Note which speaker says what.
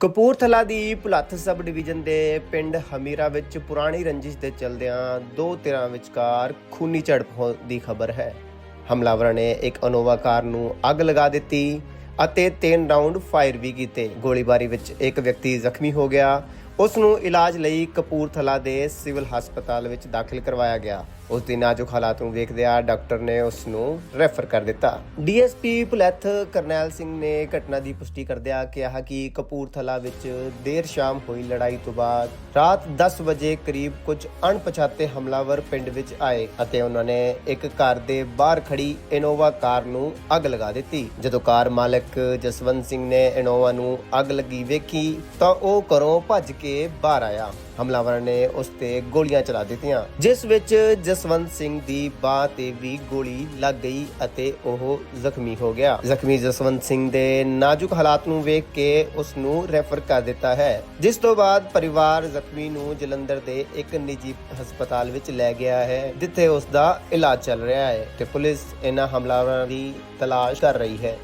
Speaker 1: ਕਪੂਰਥਲਾ ਦੀ Bhulath sub division ਦੇ ਪਿੰਡ ਹਮੀਰਾ ਵਿੱਚ ਪੁਰਾਣੀ ਰੰਜਿਸ਼ ਦੇ ਚਲਦਿਆਂ ਦੋ ਧਿਰਾਂ ਵਿਚਕਾਰ ਖੂਨੀ ਝੜਪ ਹੋਣ ਦੀ ਖਬਰ ਹੈ। ਹਮਲਾਵਰਾਂ ਨੇ ਇੱਕ ਅਨੋਵਾ ਕਾਰ ਨੂੰ ਅੱਗ ਲਗਾ ਦਿੱਤੀ ਅਤੇ ਤਿੰਨ ਰਾਉਂਡ ਫਾਇਰ ਵੀ ਕੀਤੇ। ਗੋਲੀਬਾਰੀ ਵਿੱਚ ਇੱਕ ਵਿਅਕਤੀ ਜ਼ਖਮੀ ਹੋ ਗਿਆ ਉਸ ਨੂੰ ਇਲਾਜ ਲਈ ਕਪੂਰਥਲਾ ਦੇ ਸਿਵਲ ਹਸਪਤਾਲ ਵਿੱਚ ਦਾਖਲ ਕਰਵਾਇਆ ਗਿਆ। ਉਸ ਦੀ ਨਾਜ਼ੁਕ ਹਾਲਾਤ ਨੂੰ ਵੇਖਦਿਆਂ ਡਾਕਟਰ ਨੇ ਉਸ ਨੂੰ ਰੈਫਰ ਕਰ ਦਿੱਤਾ। ਡੀਐਸਪੀ ਪੁਲੈਥ ਕਰਨੈਲ ਸਿੰਘ ਨੇ ਘਟਨਾ ਦੀ ਪੁਸ਼ਟੀ ਕਰਦਿਆਂ ਕਿਹਾ ਕਿ ਕਪੂਰਥਲਾ ਵਿੱਚ ਦੇਰ ਸ਼ਾਮ ਹੋਈ ਲੜਾਈ ਤੋਂ ਬਾਅਦ ਰਾਤ 10 ਵਜੇ ਕਰੀਬ ਕੁਝ ਅਣਪਛਾਤੇ ਹਮਲਾਵਰ ਪਿੰਡ ਵਿੱਚ ਆਏ ਅਤੇ ਉਹਨਾਂ ਨੇ ਇੱਕ ਘਰ ਦੇ ਬਾਹਰ ਖੜੀ ਇਨੋਵਾ ਕਾਰ ਨੂੰ ਅੱਗ ਲਗਾ ਦਿੱਤੀ। ਜਦੋਂ ਕਾਰ ਮਾਲਕ ਜਸਵੰਤ ਸਿੰਘ ਨੇ ਇਨੋਵਾ ਨੂੰ ਅੱਗ ਲੱਗੀ ਵੇਖੀ ਤਾਂ ਉਹ ਘਰੋਂ ਭੱਜ ਕੇ ਕੇ ਬਾਹਰ ਆਇਆ। ਹਮਲਾਵਰਾਂ ਨੇ ਉਸ ਤੇ ਗੋਲੀਆਂ ਚਲਾ ਦਿੱਤੀਆਂ। ਜਿਸ ਵਿੱਚ ਜਸਵੰਤ ਸਿੰਘ ਦੀ ਬਾਹ ਤੇ ਵੀ ਗੋਲੀ ਲੱਗ ਗਈ ਅਤੇ ਉਹ ਜ਼ਖਮੀ ਹੋ ਗਿਆ। ਜ਼ਖਮੀ ਜਸਵੰਤ ਸਿੰਘ ਦੇ ਨਾਜ਼ੁਕ ਹਾਲਾਤ ਨੂੰ ਵੇਖ ਕੇ ਉਸ ਨੂੰ ਰੈਫਰ ਕਰ ਦਿੱਤਾ ਹੈ। ਜਿਸ ਤੋਂ ਬਾਅਦ ਪਰਿਵਾਰ ਜ਼ਖਮੀ ਨੂੰ ਜਲੰਧਰ ਦੇ ਇੱਕ ਨਿੱਜੀ ਹਸਪਤਾਲ ਵਿੱਚ ਲੈ ਗਿਆ ਹੈ, ਜਿੱਥੇ ਉਸ ਦਾ ਇਲਾਜ ਚੱਲ ਰਿਹਾ ਹੈ ਤੇ ਪੁਲਿਸ ਇਹਨਾਂ ਹਮਲਾਵਰਾਂ ਦੀ ਤਲਾਸ਼ ਕਰ ਰਹੀ ਹੈ।